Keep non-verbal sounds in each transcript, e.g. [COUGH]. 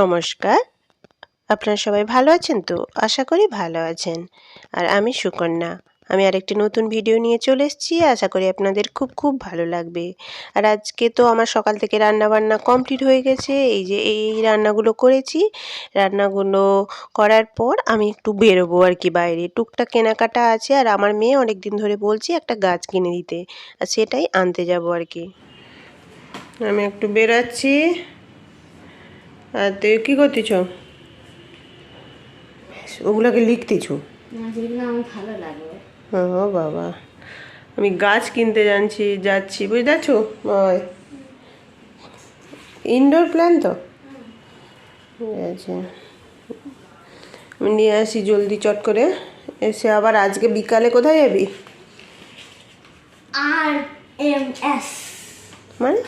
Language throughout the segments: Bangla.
নমস্কার। আপনারা সবাই ভালো আছেন তো? আশা করি ভালো আছেন। আর আমি সুকন্যা। আমি আরেকটি নতুন ভিডিও নিয়ে চলে এসেছি। আশা করি আপনাদের খুব খুব ভালো লাগবে। আর আজকে তো আমার সকাল থেকে রান্না বান্না কমপ্লিট হয়ে গেছে। এই যে এই রান্নাগুলো করেছি। রান্নাগুলো করার পর আমি একটু বেরোবো আর কি বাইরে। টুকটাক কেনাকাটা আছে আর আমার মেয়ে অনেক দিন ধরে বলছি একটা গাছ কিনে দিতে। আর সেটাই আনতে যাব আর কি। আমি একটু বেরাচ্ছি। আর তুই কী করতেছ? ওগুলোকে লিখতেছ? ভালো লাগবে ও বাবা আমি গাছ কিনতে জানছি যাচ্ছি বুঝতে পারছ ইনডোর প্ল্যান তো? আছে। আমি নিয়ে আসি জলদি চট করে। এসে আবার আজকে বিকালে কোথায় যাবি? R M S. মানে?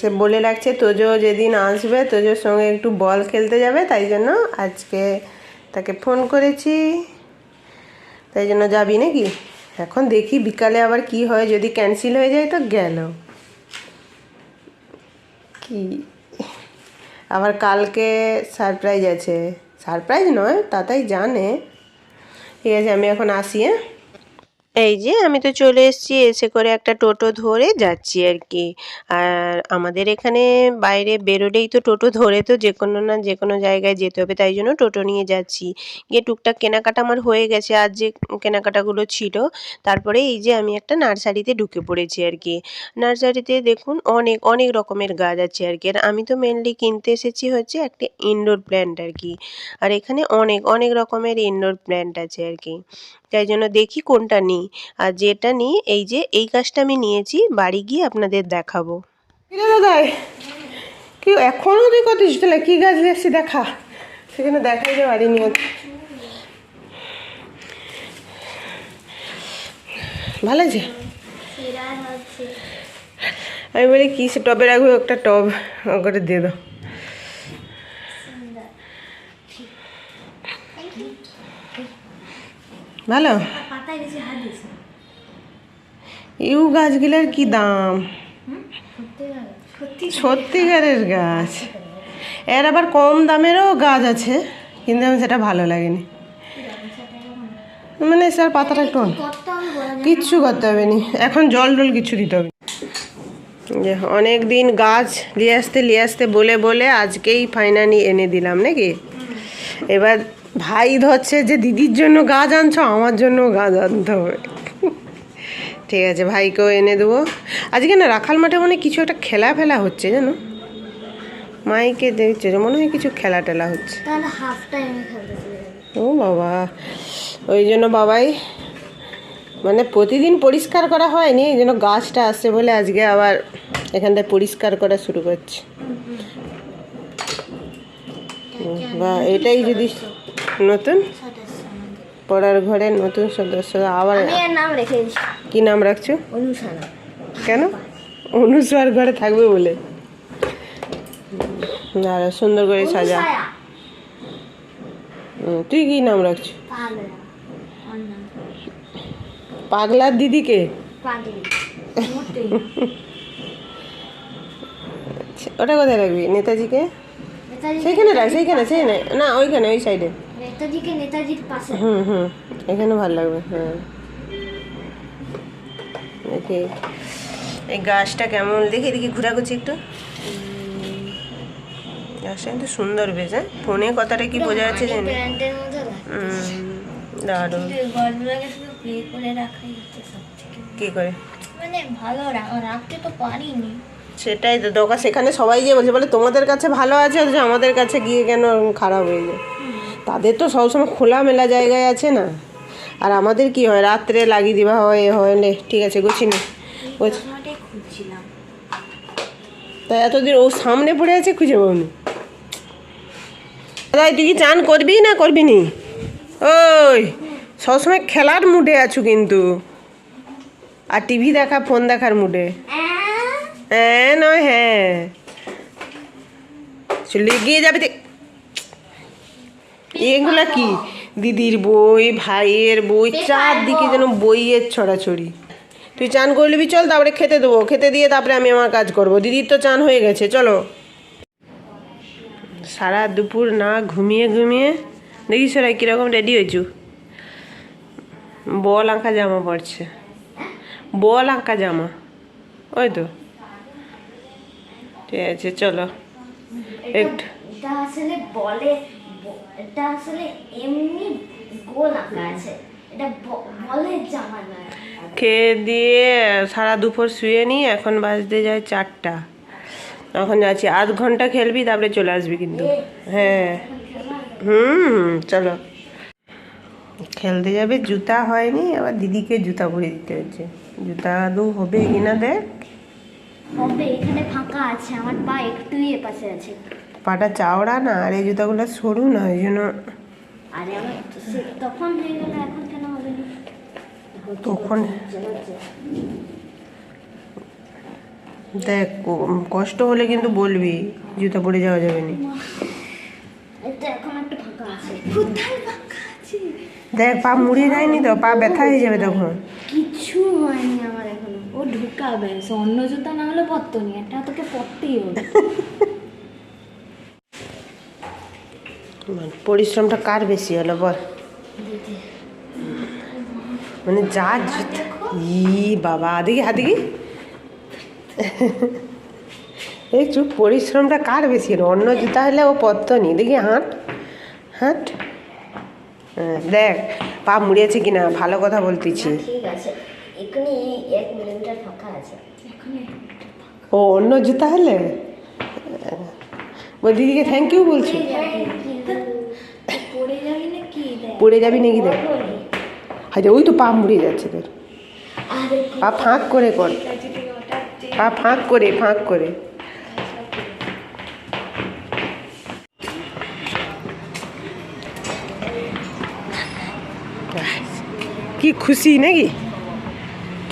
সে বলে রাখছে, তোজো যেদিন আসবে, তোজোর সঙ্গে একটু বল খেলতে যাবে, তাই জন্য আজকে তাকে ফোন করেছি। তাই জন্য যাবি নাকি? এখন দেখি বিকালে আবার কি হয়, যদি ক্যান্সেল হয়ে যায় তো গেল। কি? আবার কালকে সারপ্রাইজ আছে। সারপ্রাইজ নয় তাতাই জানে। ঠিক আছে, আমি এখন আসি হ্যাঁ? এই যে আমি তো চলে এসেছি, এসে করে একটা টোটো ধরে যাচ্ছি আর কি আর আমাদের এখানে বাইরে বেরোলেই তো টোটো ধরে তো যে কোনো না যে কোনো জায়গায় যেতে হবে, তাই জন্য টোটো নিয়ে যাচ্ছি। গিয়ে টুকটাক কেনাকাটা আমার হয়ে গেছে আর যে কেনাকাটাগুলো ছিল। তারপরে এই যে আমি একটা নার্সারিতে ঢুকে পড়েছি আর কি নার্সারিতে দেখুন অনেক অনেক রকমের গাছ আছে আর কি আর আমি তো মেনলি কিনতে এসেছি হচ্ছে একটা ইনডোর প্ল্যান্ট আর কি আর এখানে অনেক অনেক রকমের ইনডোর প্ল্যান্ট আছে আর কি তাই জন্য দেখি কোনটা নিই। আর যেটা নিই এই যে এই গাছটা আমি নিয়েছি বাড়ি গিয়ে আপনাদের দেখাবো। দাদাই কি এখনও তুই করতিস তাহলে কী গাছ নিয়ে দেখা। সেখানে দেখাই যে বাড়ি নিয়ে। ভালো আছে। আমি বলি কী সে টবে রাখব একটা টব করে দিয়ে দাও। ভালো? ইউ গাছগুলোর কি দাম? সত্যিকারের গাছ। এর আবার কম দামেরও গাছ আছে, কিন্তু আমি সেটা ভালো লাগেনি। মানে স্যার, পাতাটা একটু কিচ্ছু করতে হবে নি। এখন জল টল কিছু দিতে হবে যে অনেক দিন গাছ নিয়ে আসতে নিয়ে আসতে বলে বলে আজকেই ফাইনালি এনে দিলাম, নাকি? এবার ভাই ধরছে যে দিদির জন্য গাছ আনছো আমার জন্য গাছ আনতে হবে। ঠিক আছে ভাইকেও এনে দেবো। আজকে না রাখাল মাঠে মনে হয় কিছু একটা খেলা ফেলা হচ্ছে জানো? মাইকে দেখছে যে মনে হয় কিছু খেলা টেলা হচ্ছে ও বাবা ওই জন্য বাবাই মানে প্রতিদিন পরিষ্কার করা হয়নি এই জন্য গাছটা আসছে বলে আজকে আবার এখানটায় পরিষ্কার করা শুরু করছে। বা এটাই যদি নতুন? পড়ার ঘরের নতুন সদস্য আবার আমি নাম রেখে কি নাম রাখছো? অনুসারা কেন? অনুস্বার ঘরে থাকবে বলে। দাঁড়া সুন্দর করে সাজা। তুই কি নাম রাখছো? পাগলার দিদিকে পাগলি ওটা কোথায় রাখবি? নেতাজিকে? নেতাজি সেইখানে রাখ সেইখানে সেইখানে। না ওইখানে ওই সাইডে। নেতাজিকে নেতাজির পাশে। হুম হুম। এখানে ভালো লাগবে হ্যাঁ দেখি। এই গাছটা কেমন? দেখি দেখি ঘোরাঘুরছি একটু। গাছটা কিন্তু সুন্দর বেশ হ্যাঁ? ফোনে কথাটা কি বোঝা যাচ্ছে জানি। হুম, দারুণ। কি করে? মানে ভালো রাখতে তো পারিনি। সেটাই তো দোকান সেখানে সবাই যে বলছে বলে তোমাদের কাছে ভালো আছে আমাদের কাছে গিয়ে কেন খারাপ হয়ে যায়? তাদের তো সবসময় খোলা মেলা জায়গায় আছে না। আর আমাদের কি হয় রাত্রে লাগিয়ে দিবা হয় এ হয় নে। ঠিক আছে গুছিনি তা এতদিন ও সামনে পড়ে আছে খুঁজে পাবনি দাদা তুই কি চান করবি না করবি নি? ওই সবসময় খেলার মুডে আছো কিন্তু। আর টিভি দেখা ফোন দেখার মুডে। হ্যাঁ নয় হ্যাঁ। চলে গিয়ে যাবে এগুলা কি? দিদির বই ভাইয়ের বই চারদিকে যেন বইয়ের ছড়াছড়ি। তুই চান করে নিবি চল তারপরে খেতে দেবো। খেতে দিয়ে তারপরে আমি আমার কাজ করব। দিদির তো চান হয়ে গেছে চলো। সারা দুপুর না ঘুমিয়ে ঘুমিয়ে। দেখিস ওরা কীরকম রেডি হয়েছু। বল আঁকা জামা পড়ছে বল আঁকা জামা। ওই তো। ঠিক আছে চলো। একটু। বলে এটা আসলে এমনি গোল আঁকা আছে। এটা বলের জামা নয় খেয়ে দিয়ে সারা দুপুর শুয়ে নি এখন বাজতে যায় চারটা। এখন যাচ্ছি আধ ঘণ্টা খেলবি তারপরে চলে আসবি কিন্তু। হ্যাঁ। হুম চলো। খেলতে যাবে জুতা হয়নি আবার দিদিকে জুতা পরে দিতে হচ্ছে। জুতা আদৌ হবে কিনা দেখ। হবে এখানে ফাঁকা আছে আমার পা একটুই এপাশে আছে। পাটা চাওড়া না আর এই জুতাগুলো সরু না ওই জন্য তখন দেখ কষ্ট হলে কিন্তু বলবি জুতা পরে যাওয়া যাবে না। দেখ পা মুড়িয়ে যায়নি তো পা ব্যথা হয়ে যাবে তখন। কিছু হয়নি আমার এখনও। ও ঢুকাবে অন্য জুতা না হলে পরতো নি এটা তোকে পরতেই হবে। [LAUGHS] মানে পরিশ্রমটা কার বেশি হলো বল? মানে যা জুতা। ই বাবা দেখি হাত দেখি এই চুপ পরিশ্রমটা কার বেশি হলো? অন্য জুতা হলে ও পরতো নি। দেখি হাঁট হাঁট। হ্যাঁ, দেখ পা মুড়িয়েছে কিনা ভালো কথা বলতেছি। ও অন্য জুতা হলে? ও দিদিকে থ্যাংক ইউ বলছি পড়ে যাবি না কি দেখ। পড়ে যাবি নাকি দেখ। ওই তো পা মুড়িয়ে যাচ্ছে তোর। পা ফাঁক করে কর। পা ফাঁক করে ফাঁক করে। কি খুশি নাকি?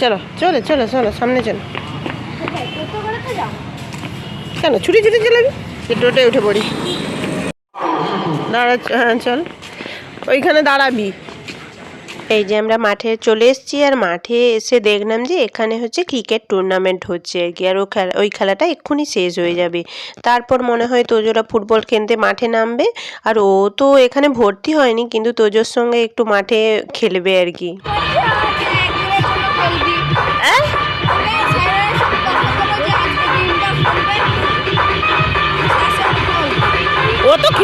চলো চলো চলো চলো সামনে চলো। কেন ছুটি ছুটি চলাবি টোটে উঠে পড়ি। দাঁড়া হ্যাঁ চল। ওইখানে দাঁড়াবি। এই যে আমরা মাঠে চলে এসেছি আর মাঠে এসে দেখলাম যে এখানে হচ্ছে ক্রিকেট টুর্নামেন্ট হচ্ছে। আর কি আর ও খেলা ওই খেলাটা এক্ষুনি শেষ হয়ে যাবে। তারপর মনে হয় তোজোরা ফুটবল খেলতে মাঠে নামবে। আর ও তো এখানে ভর্তি হয়নি কিন্তু তোজোর সঙ্গে একটু মাঠে খেলবে আর কি।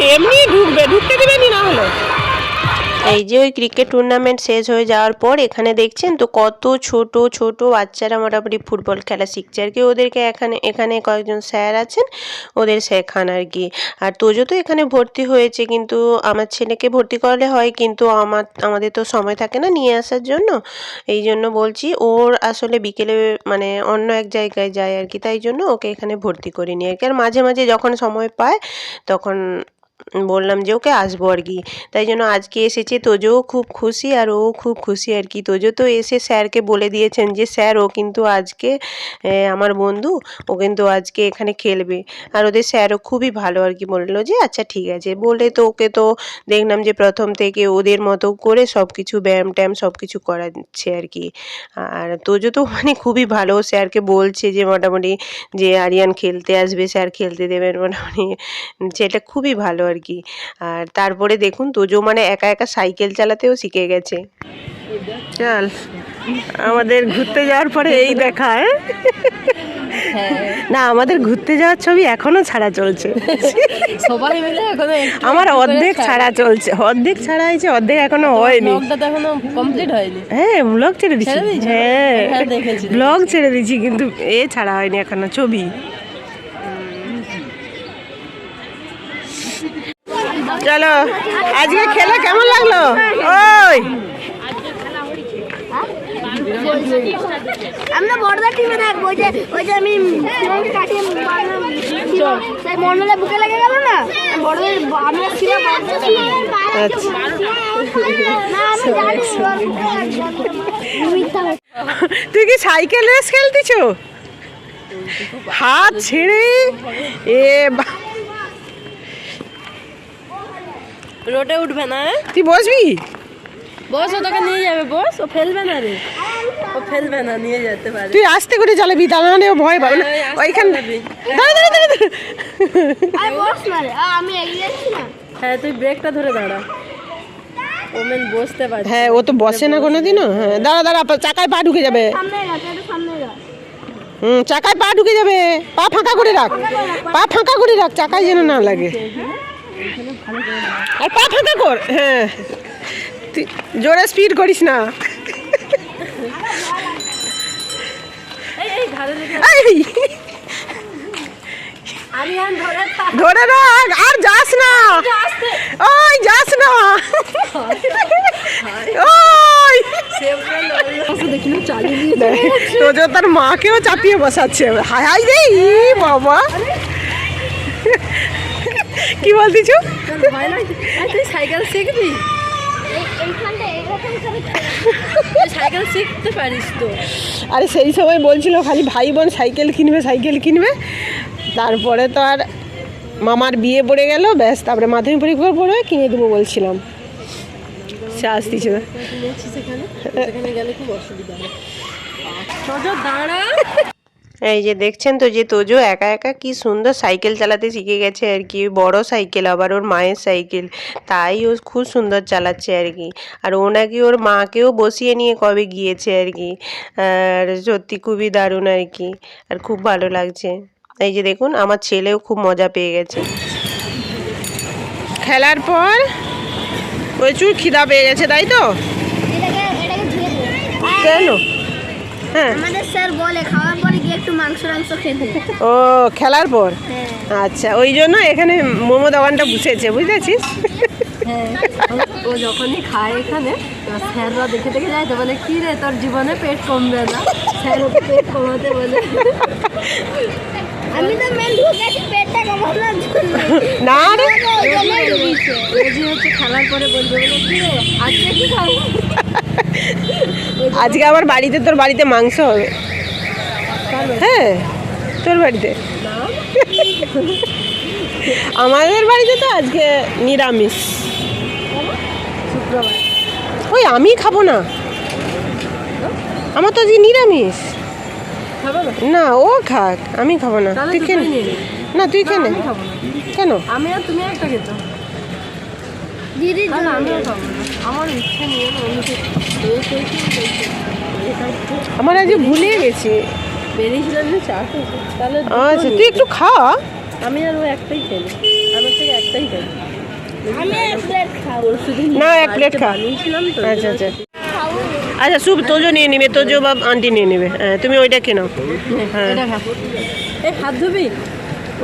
এমনি ঢুকবে, ঢুকতে দেবেনি না হলে। এই যে ওই ক্রিকেট টুর্নামেন্ট শেষ হয়ে যাওয়ার পর এখানে দেখছেন তো কত ছোট ছোট বাচ্চারা মোটামুটি ফুটবল খেলা শিখছে। আর কি ওদেরকে এখানে এখানে কয়েকজন স্যার আছেন, ওদের শেখান আর কি। আর তোজো তো এখানে ভর্তি হয়েছে কিন্তু আমার ছেলেকে ভর্তি করলে হয় কিন্তু আমার, আমাদের তো সময় থাকে না নিয়ে আসার জন্য। এই জন্য বলছি ওর আসলে বিকেলে মানে অন্য এক জায়গায় যায় আর কি। তাই জন্য ওকে এখানে ভর্তি করিনি আর কি। আর মাঝে মাঝে যখন সময় পায় তখন বললাম যে ওকে আসব আর কি। তাই জন্য আজকে এসেছে তোজোও খুব খুশি আর ও খুব খুশি আর কি। তোজো তো এসে স্যারকে বলে দিয়েছেন যে, স্যার, ও কিন্তু আজকে আমার বন্ধু, ও কিন্তু আজকে এখানে খেলবে। আর ওদের স্যারও খুবই ভালো আর কি বলল যে আচ্ছা ঠিক আছে। বলে তো ওকে তো দেখলাম যে, প্রথম থেকে ওদের মতো করে সব কিছু ব্যায়াম ট্যায়াম সব কিছু করাচ্ছে আর কি। আর তোজো তো মানে খুবই ভালো স্যারকে বলছে যে, মোটামুটি যে, আরিয়ান খেলতে আসবে, স্যার খেলতে দেবেন, মোটামুটি। সেটা খুবই ভালো আর কি আর তারপরে দেখুন তোজো মানে একা একা সাইকেল চালাতেও শিখে গেছে। চল আমাদের ঘুরতে যাওয়ার পরে এই দেখা হ্যাঁ? না আমাদের ঘুরতে যাওয়ার ছবি এখনও ছাড়া চলছে। সবাই মিলে এখন আমার অর্ধেক ছাড়া। চলছে অর্ধেক ছাড়া হয়েছে অর্ধেক এখনও হয়নি। এখনও কমপ্লিট হয়নি। হ্যাঁ ব্লগ ছেড়ে দিচ্ছি হ্যাঁ হ্যাঁ, ব্লগ ছেড়ে দিচ্ছি কিন্তু এ ছাড়া হয়নি এখনও ছবি। চলো আজকে খেলা কেমন লাগল? ওই। আমরা বড়দা টিমে থাকব ওই যে ওই যে আমি কাটিয়ে সেই বুকে লেগে গেল না? বড়দের আমরা ছিলাম আচ্ছা। তুই কি সাইকেল রেস খেলতেছ? হাত ছেড়ে? এ বা- রোডে উঠবে না হ্যাঁ? তুই বসবি? বস ও তোকে নিয়ে যাবে বস। ও ফেলবে না রে। ও ফেলবে না নিয়ে যেতে পারে। তুই আস্তে করে চালাবি তা না ও ভয় পাবে না। হ্যাঁ, আস্তে দাঁড়া দাঁড়া দাঁড়া দাঁড়া। আরে বস না রে আমি এগিয়ে না। হ্যাঁ তুই ব্রেকটা ধরে দাঁড়া। ওমেন বসতে পারছে। হ্যাঁ ও তো বসে না কোনোদিনও। হ্যাঁ দাঁড়া দাঁড়া পা- চাকায় পা ঢুকে যাবে। সামনে গা একটু সামনে গা হুম চাকায় পা ঢুকে যাবে। পা ফাঁকা করে রাখ। পা ফাঁকা করে রাখ চাকায় যেন না লাগে। আর পা ফাঁকা কর। হ্যাঁ। জোরে স্পিড করিস না। ধরে রাখ, আর যাস না। ওই, যাস না। ওই। দেখিলো তো তার মাকেও চাপিয়ে বসাচ্ছে। হাই হাই রে, বাবা। কি বলতিছ তুই সাইকেল শিখবি? সাইকেল শিখতে পারিস তো। আরে সেই সময় বলছিল খালি ভাই বোন সাইকেল কিনবে সাইকেল কিনবে। তারপরে তো আর মামার বিয়ে পড়ে গেল ব্যাস তারপরে মাধ্যমিক পরীক্ষার পরে কিনে দেবো বলছিলাম। সে আসতেছে না। দাঁড়া। এই যে দেখছেন তো যে তোজো একা একা কি সুন্দর সাইকেল চালাতে শিখে গেছে আর কি। বড় সাইকেল আবার ওর মায়ের সাইকেল। তাই ও খুব সুন্দর চালাচ্ছে আর কি। আর ও নাকি ওর মাকেও বসিয়ে নিয়ে কবে গিয়েছে আর কি। আর সত্যি খুবই দারুণ আর কি। আর খুব ভালো লাগছে। এই যে দেখুন আমার ছেলেও খুব মজা পেয়ে গেছে। খেলার পর প্রচুর খিদা পেয়ে গেছে তাই তো? কেন? আমাদের স্যার বলে খাওয়ার পরে গিয়ে একটু মাংস টাংস খেতে ও খেলার পর? হ্যাঁ। আচ্ছা ওই জন্য এখানে মোমো দোকানটা বসেছে বুঝতেছিস হ্যাঁ। ও যখনই খায় এখানে তো স্যাররা দেখে দেখে যায় তো বলে কি রে তোর জীবনে পেট কমবে না? স্যার ওকে পেট কমাতে বলে। আমি তো মেন ঢুকেছি পেটটা কমানোর জন্য না রে। জন্যই হচ্ছে খেলার পরে বলবে বলে কি রে আজকে কি খাব? আজকে আমার বাড়িতে তোর বাড়িতে মাংস হবে। হ্যাঁ তোর বাড়িতে। আমাদের বাড়িতে তো আজকে নিরামিষ। ওই আমি খাব না। আমার তো আজকে নিরামিষ। না? না ও খাক আমি খাব না। তুই কেন নে। তুই কেন আমি খাব না। কেন? আমি আর তুমি একটা খেতো দিদির তাহলে জন্য আমিও খাব না। আমার ইচ্ছে নিয়ে আমার আজকে ভুলে গেছি। বেরিয়েছিলাম যে চা তাহলে আচ্ছা তুই একটু খা। আমি আর ও একটাই খেলি। আমার থেকে একটাই আমি এক প্লেট খাব। না, এক plate খা। আচ্ছা আচ্ছা। আচ্ছা সুপ তোজো নিয়ে নিবে তোজো বা আন্টি নিয়ে নেবে। হ্যাঁ তুমি ওইটা কেনো হ্যাঁ। এটা খা। এই হাত ধুবি?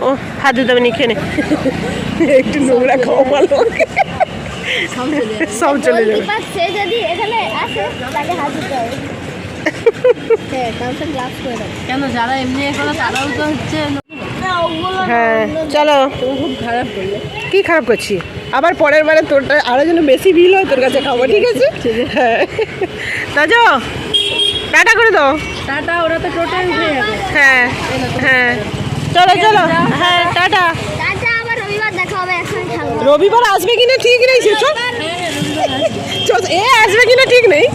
ও হাত ধুতে নি খেয়ে নে। একটু নোংরা খাওয়া ভালো সব চলে যাবে। সব চলে যাবে দীপাক সে যদি এখানে আসে তাকে হাত দিতে হবে। [LAUGHS] হ্যাঁ কেন যারা এমনি তারাও তো হচ্ছে। হ্যাঁ চলো। খুব খারাপ করলে। কি খারাপ করছি? আবার পরের বারে তোরটা আরও যেন বেশি বিল হয় তোর কাছে খাব ঠিক আছে? হ্যাঁ। তাজো টাটা করে দাও। টাটা ওরা তো টোটাল হ্যাঁ হ্যাঁ চলো। চলো। হ্যাঁ টাটা। রবিবার আসবে কিনা ঠিক নেই সে এ আসবে কিনা ঠিক নেই।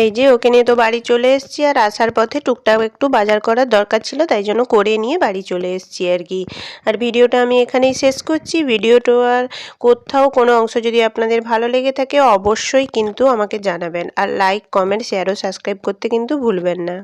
এই যে ওকে নিয়ে তো বাড়ি চলে এসেছি আর আসার পথে টুকটাক একটু বাজার করার দরকার ছিল তাই জন্য করে নিয়ে বাড়ি চলে এসেছি আর কি। আর ভিডিওটা আমি এখানেই শেষ করছি। ভিডিওটা আর কোথাও কোনো অংশ যদি আপনাদের ভালো লেগে থাকে অবশ্যই কিন্তু আমাকে জানাবেন। আর লাইক কমেন্ট শেয়ার ও সাবস্ক্রাইব করতে কিন্তু ভুলবেন না।